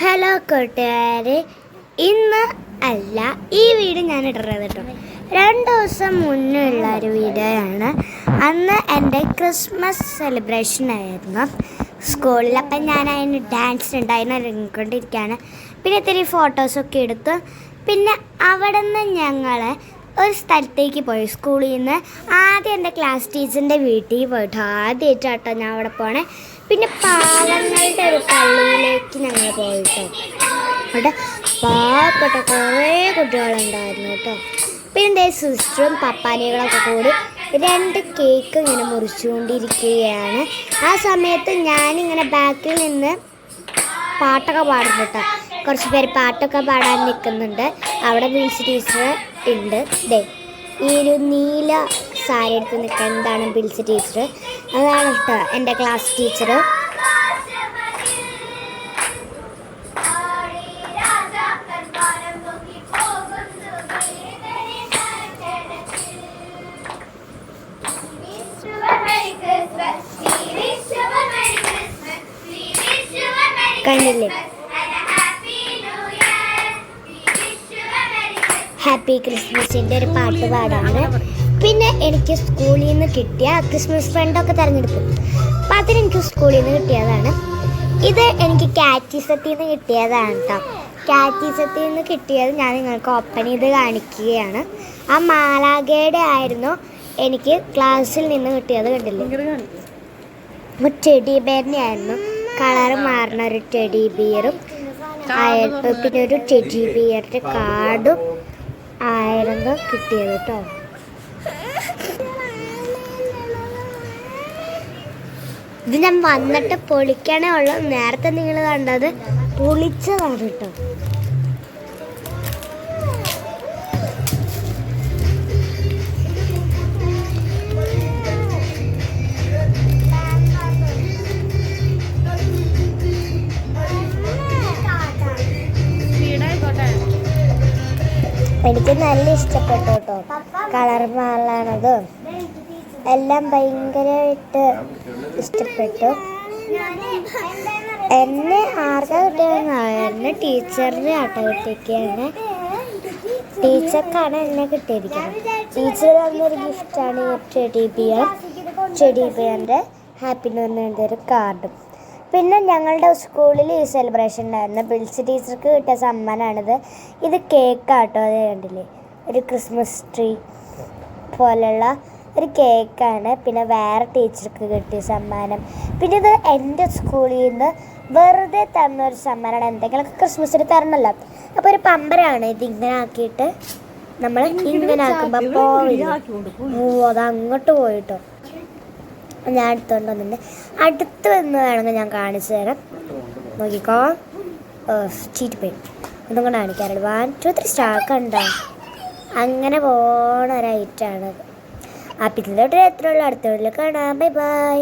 Hello കൂട്ടുകാരെ. ഇന്ന് അല്ല ഈ വീഡിയോ ഞാൻ ഇടുന്നത് കേട്ടോ. രണ്ട് ദിവസം മുന്നേ ഉള്ള ഒരു വീഡിയോ ആണ് അന്ന് എന്റെ ക്രിസ്മസ് സെലിബ്രേഷൻ ആയിരുന്നു. സ്കൂളിൽ അപ്പം ഞാൻ അതിന് ഡാൻസ് ഉണ്ട് അതിനെ ഇറങ്ങിക്കൊണ്ടിരിക്കുകയാണ് പിന്നെ ഇത്തിരി ഫോട്ടോസൊക്കെ എടുത്തു പിന്നെ അവിടെ നിന്ന് ഞങ്ങൾ ഒരു സ്ഥലത്തേക്ക് പോയി. സ്കൂളിൽ നിന്ന് ആദ്യം എന്റെ ക്ലാസ് ടീച്ചറിന്റെ വീട്ടിൽ പോയിട്ട് ആദ്യമായിട്ടാട്ടോ ഞാൻ അവിടെ പോണേ. പിന്നെ പാവങ്ങളുടെ ഒരു പള്ളിയിലേക്ക് ഞങ്ങൾ പോയിട്ടോ. അവിടെ പാവപ്പെട്ട കുറേ കുട്ടികളുണ്ടായിരുന്നു കേട്ടോ. പിന്നെ എന്റെ സിസ്റ്ററും പപ്പാനികളൊക്കെ കൂടി രണ്ട് കേക്ക് ഇങ്ങനെ മുറിച്ചുകൊണ്ടിരിക്കുകയാണ്. ആ സമയത്ത് ഞാനിങ്ങനെ ബാക്കിൽ നിന്ന് പാട്ടൊക്കെ പാടുന്നു കേട്ടോ. കുറച്ച് പേര് പാട്ടൊക്കെ പാടാൻ നിൽക്കുന്നുണ്ട്. അവിടെ വിളിച്ച് ടീച്ചർ ഉണ്ട്. ദേ ഈ ഒരു നീല സാരി എടുത്ത് നിൽക്കുന്നതാണ് ബിൽസ് ടീച്ചർ അതാണ് കേട്ടോ എന്റെ ക്ലാസ് ടീച്ചർ കണ്ടില്ലേ? ഹാപ്പി ക്രിസ്മസിന്റെ ഒരു പാട്ട് പാടാണ്. പിന്നെ എനിക്ക് സ്കൂളിൽ നിന്ന് കിട്ടിയ ക്രിസ്മസ് ഫ്രണ്ടൊക്കെ തിരഞ്ഞെടുക്കും അപ്പം അതിനെനിക്ക് സ്കൂളിൽ നിന്ന് കിട്ടിയതാണ്. ഇത് എനിക്ക് കാറ്റിസത്തിൽ നിന്ന് കിട്ടിയതാണ് കേട്ടോ കാറ്റിസത്തിൽ നിന്ന് കിട്ടിയത് ഞാൻ നിങ്ങൾക്ക് ഓപ്പൺ ചെയ്ത് കാണിക്കുകയാണ്. ആ മാലാഗയുടെ ആയിരുന്നു എനിക്ക് ക്ലാസ്സിൽ നിന്ന് കിട്ടിയത് കണ്ടില്ലേ? ഒരു ടെഡി ബിയറിനെ ആയിരുന്നു. കളർ മാറുന്ന ഒരു ടെഡി ബിയറും പിന്നെ ഒരു ടെഡി ബിയറിന്റെ കാർഡും ആയിരുന്നു കിട്ടിയത് കേട്ടോ ഇത് ഞാൻ വന്നിട്ട് പൊളിക്കണേ ഉള്ളൂ. നേരത്തെ നിങ്ങൾ കണ്ടത് പൊളിച്ചതാണ് കേട്ടോ എനിക്ക് നല്ല ഇഷ്ടപ്പെട്ടു കേട്ടോ. കളർ മാളാണതും എല്ലാം ഭയങ്കരമായിട്ട് ഇഷ്ടപ്പെട്ടു. എന്നെ ആർക്കാ കിട്ടിയതെന്ന് എന്നെ ടീച്ചറിനെ ആട്ടോ കിട്ടിയിരിക്കുകയാണ് ടീച്ചർക്കാണ് എന്നെ കിട്ടിയിരിക്കുന്നത്. ടീച്ചർ തന്നൊരു ഗിഫ്റ്റാണ് ടെഡി ബിയർ. ചെടി ബിയറിന്റെ ഹാപ്പി എന്ന് പറഞ്ഞ ഒരു കാർഡും പിന്നെ ഞങ്ങളുടെ സ്കൂളിൽ ഈ സെലിബ്രേഷൻ ഉണ്ടായിരുന്നു. ബിൽസ് ടീച്ചർക്ക് കിട്ടിയ സമ്മാനമാണിത്. ഇത് കേക്കാട്ടോ അത് കണ്ടില്ലേ? ഒരു ക്രിസ്മസ് ട്രീ പോലെയുള്ള ഒരു കേക്കാണ് പിന്നെ വേറെ ടീച്ചർക്ക് കിട്ടിയ സമ്മാനം. പിന്നെ ഇത് എന്റെ സ്കൂളിൽ നിന്ന് വെറുതെ തന്ന ഒരു സമ്മാനമാണ്. എന്തെങ്കിലുമൊക്കെ ക്രിസ്മസിന് തരണമല്ലോ. അപ്പോൾ ഒരു പമ്പരാണ്. ഇത് ഇങ്ങനെ ആക്കിയിട്ട് നമ്മൾ ഇങ്ങനെ ആക്കുമ്പോൾ പോവില്ല ഓ അത് അങ്ങോട്ട് പോയിട്ടോ. ഞാൻ എടുത്തുകൊണ്ട് വന്നിട്ടുണ്ട്. അടുത്ത് വന്ന് വേണമെങ്കിൽ ഞാൻ കാണിച്ചു തരാം. നോക്കിക്കോ. ചീറ്റ് പോയി. ഒന്നും കൂടെ കാണിക്കാറുണ്ട്. വൺ ടു ത്രീ സ്റ്റാക്ക് ഉണ്ടോ അങ്ങനെ പോണ ഒരു ഐറ്റാണ് അപ്പം ഇതിലോട്ട് എത്ര ഉള്ള. അടുത്ത കാണാം. Bye bye